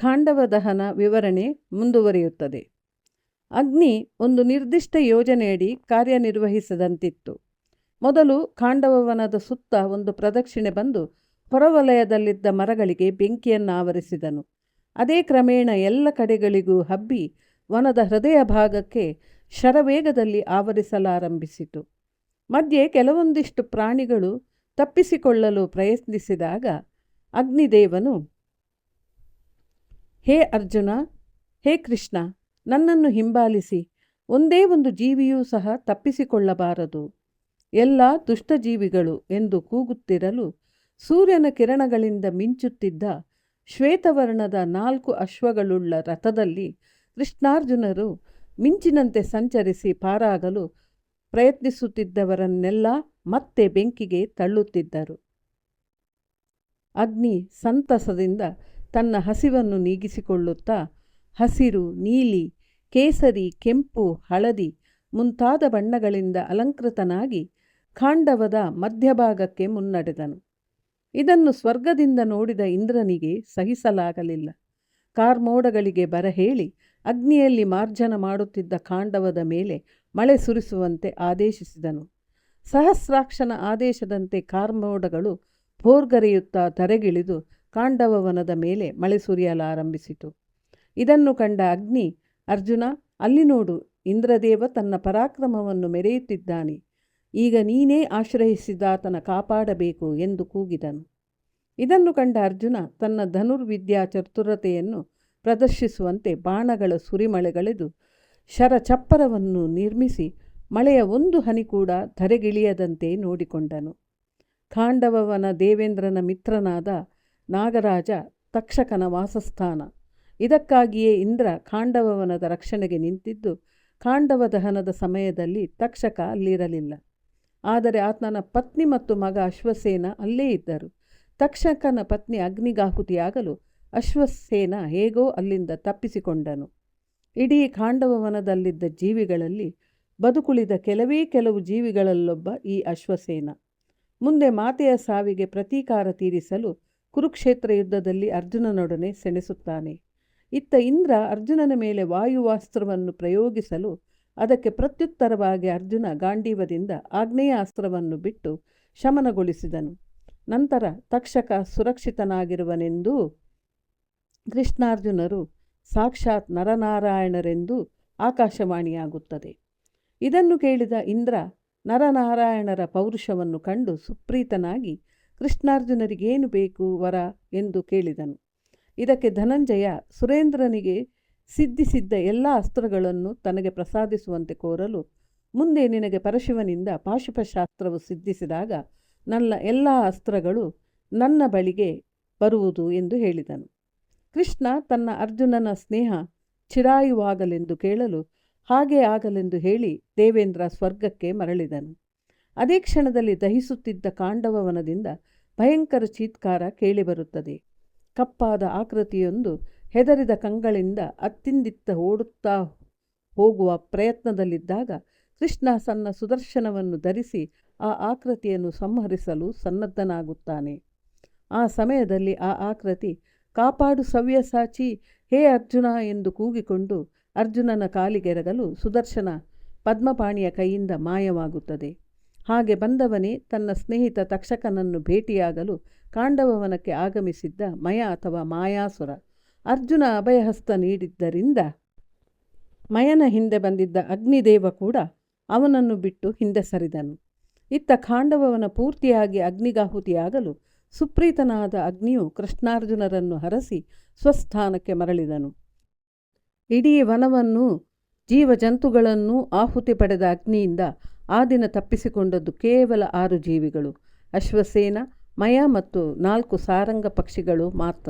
ಖಾಂಡವ ದಹನ ವಿವರಣೆ ಮುಂದುವರಿಯುತ್ತದೆ. ಅಗ್ನಿ ಒಂದು ನಿರ್ದಿಷ್ಟ ಯೋಜನೆಯಡಿ ಕಾರ್ಯನಿರ್ವಹಿಸದಂತಿತ್ತು. ಮೊದಲು ಖಾಂಡವವನದ ಸುತ್ತ ಒಂದು ಪ್ರದಕ್ಷಿಣೆ ಬಂದು ಹೊರವಲಯದಲ್ಲಿದ್ದ ಮರಗಳಿಗೆ ಬೆಂಕಿಯನ್ನು ಆವರಿಸಿದನು. ಅದೇ ಕ್ರಮೇಣ ಎಲ್ಲ ಕಡೆಗಳಿಗೂ ಹಬ್ಬಿ ವನದ ಹೃದಯ ಭಾಗಕ್ಕೆ ಶರವೇಗದಲ್ಲಿ ಆವರಿಸಲಾರಂಭಿಸಿತು. ಮಧ್ಯೆ ಕೆಲವೊಂದಿಷ್ಟು ಪ್ರಾಣಿಗಳು ತಪ್ಪಿಸಿಕೊಳ್ಳಲು ಪ್ರಯತ್ನಿಸಿದಾಗ ಅಗ್ನಿದೇವನು ಹೇ ಅರ್ಜುನ, ಹೇ ಕೃಷ್ಣ, ನನ್ನನ್ನು ಹಿಂಬಾಲಿಸಿ, ಒಂದೇ ಒಂದು ಜೀವಿಯೂ ಸಹ ತಪ್ಪಿಸಿಕೊಳ್ಳಬಾರದು. ಎಲ್ಲ ದುಷ್ಟಜೀವಿಗಳು ಎಂದು ಕೂಗುತ್ತಿರಲು ಸೂರ್ಯನ ಕಿರಣಗಳಿಂದ ಮಿಂಚುತ್ತಿದ್ದ ಶ್ವೇತವರ್ಣದ ನಾಲ್ಕು ಅಶ್ವಗಳುಳ್ಳ ರಥದಲ್ಲಿ ಕೃಷ್ಣಾರ್ಜುನರು ಮಿಂಚಿನಂತೆ ಸಂಚರಿಸಿ ಪಾರಾಗಲು ಪ್ರಯತ್ನಿಸುತ್ತಿದ್ದವರನ್ನೆಲ್ಲ ಮತ್ತೆ ಬೆಂಕಿಗೆ ತಳ್ಳುತ್ತಿದ್ದರು. ಅಗ್ನಿ ಸಂತಸದಿಂದ ತನ್ನ ಹಸಿವನ್ನು ನೀಗಿಸಿಕೊಳ್ಳುತ್ತಾ, ಹಸಿರು, ನೀಲಿ, ಕೇಸರಿ, ಕೆಂಪು, ಹಳದಿ ಮುಂತಾದ ಬಣ್ಣಗಳಿಂದ ಅಲಂಕೃತನಾಗಿ ಖಾಂಡವದ ಮಧ್ಯಭಾಗಕ್ಕೆ ಮುನ್ನಡೆದನು. ಇದನ್ನು ಸ್ವರ್ಗದಿಂದ ನೋಡಿದ ಇಂದ್ರನಿಗೆ ಸಹಿಸಲಾಗಲಿಲ್ಲ. ಕಾರ್ಮೋಡಗಳಿಗೆ ಬರಹೇಳಿ ಅಗ್ನಿಯಲ್ಲಿ ಮಾರ್ಜನ ಮಾಡುತ್ತಿದ್ದ ಖಾಂಡವದ ಮೇಲೆ ಮಳೆ ಸುರಿಸುವಂತೆ ಆದೇಶಿಸಿದನು. ಸಹಸ್ರಾಕ್ಷನ ಆದೇಶದಂತೆ ಕಾರ್ಮೋಡಗಳು ಭೋರ್ಗರೆಯುತ್ತಾ ಧರೆಗಿಳಿದು ಕಾಂಡವವನದ ಮೇಲೆ ಮಳೆ ಸುರಿಯಲಾರಂಭಿಸಿತು ಇದನ್ನು ಕಂಡ ಅಗ್ನಿ, ಅರ್ಜುನ, ಅಲ್ಲಿ ನೋಡು, ಇಂದ್ರದೇವ ತನ್ನ ಪರಾಕ್ರಮವನ್ನು ಮೆರೆಯುತ್ತಿದ್ದಾನೆ. ಈಗ ನೀನೇ ಆಶ್ರಯಿಸಿದಾತನ ಕಾಪಾಡಬೇಕು ಎಂದು ಕೂಗಿದನು. ಇದನ್ನು ಕಂಡ ಅರ್ಜುನ ತನ್ನ ಧನುರ್ವಿದ್ಯಾ ಚತುರತೆಯನ್ನು ಪ್ರದರ್ಶಿಸುವಂತೆ ಬಾಣಗಳ ಸುರಿಮಳೆಗಳೆದು ಶರಚಪ್ಪರವನ್ನು ನಿರ್ಮಿಸಿ ಮಳೆಯ ಒಂದು ಹನಿ ಕೂಡ ಧರೆಗಿಳಿಯದಂತೆ ನೋಡಿಕೊಂಡನು. ಖಾಂಡವವನ ದೇವೇಂದ್ರನ ಮಿತ್ರನಾದ ನಾಗರಾಜ ತಕ್ಷಕನ ವಾಸಸ್ಥಾನ. ಇದಕ್ಕಾಗಿಯೇ ಇಂದ್ರ ಕಾಂಡವವನದ ರಕ್ಷಣೆಗೆ ನಿಂತಿದ್ದು ಕಾಂಡವ ದಹನದ ಸಮಯದಲ್ಲಿ ತಕ್ಷಕ ಅಲ್ಲಿರಲಿಲ್ಲ. ಆದರೆ ಆತನ ಪತ್ನಿ ಮತ್ತು ಮಗ ಅಶ್ವಸೇನ ಅಲ್ಲೇ ಇದ್ದರು. ತಕ್ಷಕನ ಪತ್ನಿ ಅಗ್ನಿಗಾಹುತಿಯಾಗಲು ಅಶ್ವಸೇನ ಹೇಗೋ ಅಲ್ಲಿಂದ ತಪ್ಪಿಸಿಕೊಂಡನು. ಇಡೀ ಕಾಂಡವವನದಲ್ಲಿದ್ದ ಜೀವಿಗಳಲ್ಲಿ ಬದುಕುಳಿದ ಕೆಲವೇ ಕೆಲವು ಜೀವಿಗಳಲ್ಲೊಬ್ಬ ಈ ಅಶ್ವಸೇನ. ಮುಂದೆ ಮಾತೆಯ ಸಾವಿಗೆ ಪ್ರತೀಕಾರ ತೀರಿಸಲು ಕುರುಕ್ಷೇತ್ರ ಯುದ್ಧದಲ್ಲಿ ಅರ್ಜುನನೊಡನೆ ಸೆಣಸುತ್ತಾನೆ. ಇತ್ತ ಇಂದ್ರ ಅರ್ಜುನನ ಮೇಲೆ ವಾಯುವಾಸ್ತ್ರವನ್ನು ಪ್ರಯೋಗಿಸಲು ಅದಕ್ಕೆ ಪ್ರತ್ಯುತ್ತರವಾಗಿ ಅರ್ಜುನ ಗಾಂಡೀವದಿಂದ ಆಗ್ನೇಯ ಅಸ್ತ್ರವನ್ನು ಬಿಟ್ಟು ಶಮನಗೊಳಿಸಿದನು. ನಂತರ ತಕ್ಷಕ ಸುರಕ್ಷಿತನಾಗಿರುವನೆಂದೂ ಕೃಷ್ಣಾರ್ಜುನರು ಸಾಕ್ಷಾತ್ ನರನಾರಾಯಣರೆಂದು ಆಕಾಶವಾಣಿಯಾಗುತ್ತದೆ. ಇದನ್ನು ಕೇಳಿದ ಇಂದ್ರ ನರನಾರಾಯಣರ ಪೌರುಷವನ್ನು ಕಂಡು ಸುಪ್ರೀತನಾಗಿ ಕೃಷ್ಣಾರ್ಜುನರಿಗೇನು ಬೇಕು ವರ ಎಂದು ಕೇಳಿದನು. ಇದಕ್ಕೆ ಧನಂಜಯ ಸುರೇಂದ್ರನಿಗೆ ಸಿದ್ಧಿಸಿದ್ದ ಎಲ್ಲ ಅಸ್ತ್ರಗಳನ್ನು ತನಗೆ ಪ್ರಸಾದಿಸುವಂತೆ ಕೋರಲು, ಮುಂದೆ ನಿನಗೆ ಪರಶಿವನಿಂದ ಪಾಶುಪಶಾಸ್ತ್ರವು ಸಿದ್ಧಿಸಿದಾಗ ನನ್ನ ಎಲ್ಲ ಅಸ್ತ್ರಗಳು ನನ್ನ ಬಳಿಗೆ ಬರುವುದು ಎಂದು ಹೇಳಿದನು. ಕೃಷ್ಣ ತನ್ನ ಅರ್ಜುನನ ಸ್ನೇಹ ಚಿರಾಯುವಾಗಲೆಂದು ಕೇಳಲು ಹಾಗೆ ಆಗಲೆಂದು ಹೇಳಿ ದೇವೇಂದ್ರ ಸ್ವರ್ಗಕ್ಕೆ ಮರಳಿದನು. ಅದೇ ಕ್ಷಣದಲ್ಲಿ ದಹಿಸುತ್ತಿದ್ದ ಕಾಂಡವವನದಿಂದ ಭಯಂಕರ ಚೀತ್ಕಾರ ಕೇಳಿಬರುತ್ತದೆ. ಕಪ್ಪಾದ ಆಕೃತಿಯೊಂದು ಹೆದರಿದ ಕಂಗಳಿಂದ ಅತ್ತಿಂದಿತ್ತ ಓಡುತ್ತಾ ಹೋಗುವ ಪ್ರಯತ್ನದಲ್ಲಿದ್ದಾಗ ಕೃಷ್ಣ ಸಣ್ಣ ಸುದರ್ಶನವನ್ನು ಧರಿಸಿ ಆ ಆಕೃತಿಯನ್ನು ಸಂಹರಿಸಲು ಸನ್ನದ್ಧನಾಗುತ್ತಾನೆ. ಆ ಸಮಯದಲ್ಲಿ ಆ ಆಕೃತಿ, ಕಾಪಾಡು ಸವ್ಯಸಾಚಿ ಹೇ ಅರ್ಜುನ ಎಂದು ಕೂಗಿಕೊಂಡು ಅರ್ಜುನನ ಕಾಲಿಗೆರಗಲು ಸುದರ್ಶನ ಪದ್ಮಪಾಣಿಯ ಕೈಯಿಂದ ಮಾಯವಾಗುತ್ತದೆ. ಹಾಗೆ ಬಂದವನೇ ತನ್ನ ಸ್ನೇಹಿತ ತಕ್ಷಕನನ್ನು ಭೇಟಿಯಾಗಲು ಕಾಂಡವವನಕ್ಕೆ ಆಗಮಿಸಿದ್ದ ಮಯ ಅಥವಾ ಮಾಯಾಸುರ. ಅರ್ಜುನ ಅಭಯಹಸ್ತ ನೀಡಿದ್ದರಿಂದ ಮಯನ ಹಿಂದೆ ಬಂದಿದ್ದ ಅಗ್ನಿದೇವ ಕೂಡ ಅವನನ್ನು ಬಿಟ್ಟು ಹಿಂದೆ ಸರಿದನು. ಇತ್ತ ಕಾಂಡವವನ ಪೂರ್ತಿಯಾಗಿ ಅಗ್ನಿಗಾಹುತಿಯಾಗಲು ಸುಪ್ರೀತನಾದ ಅಗ್ನಿಯು ಕೃಷ್ಣಾರ್ಜುನರನ್ನು ಹರಸಿ ಸ್ವಸ್ಥಾನಕ್ಕೆ ಮರಳಿದನು. ಇಡೀ ವನವನ್ನು ಜೀವಜಂತುಗಳನ್ನೂ ಆಹುತಿ ಪಡೆದ ಅಗ್ನಿಯಿಂದ ಆ ದಿನ ತಪ್ಪಿಸಿಕೊಂಡದ್ದು ಕೇವಲ ಆರು ಜೀವಿಗಳು ಅಶ್ವಸೇನ ಮಯ ಮತ್ತು ನಾಲ್ಕು ಸಾರಂಗ ಪಕ್ಷಿಗಳು ಮಾತ್ರ.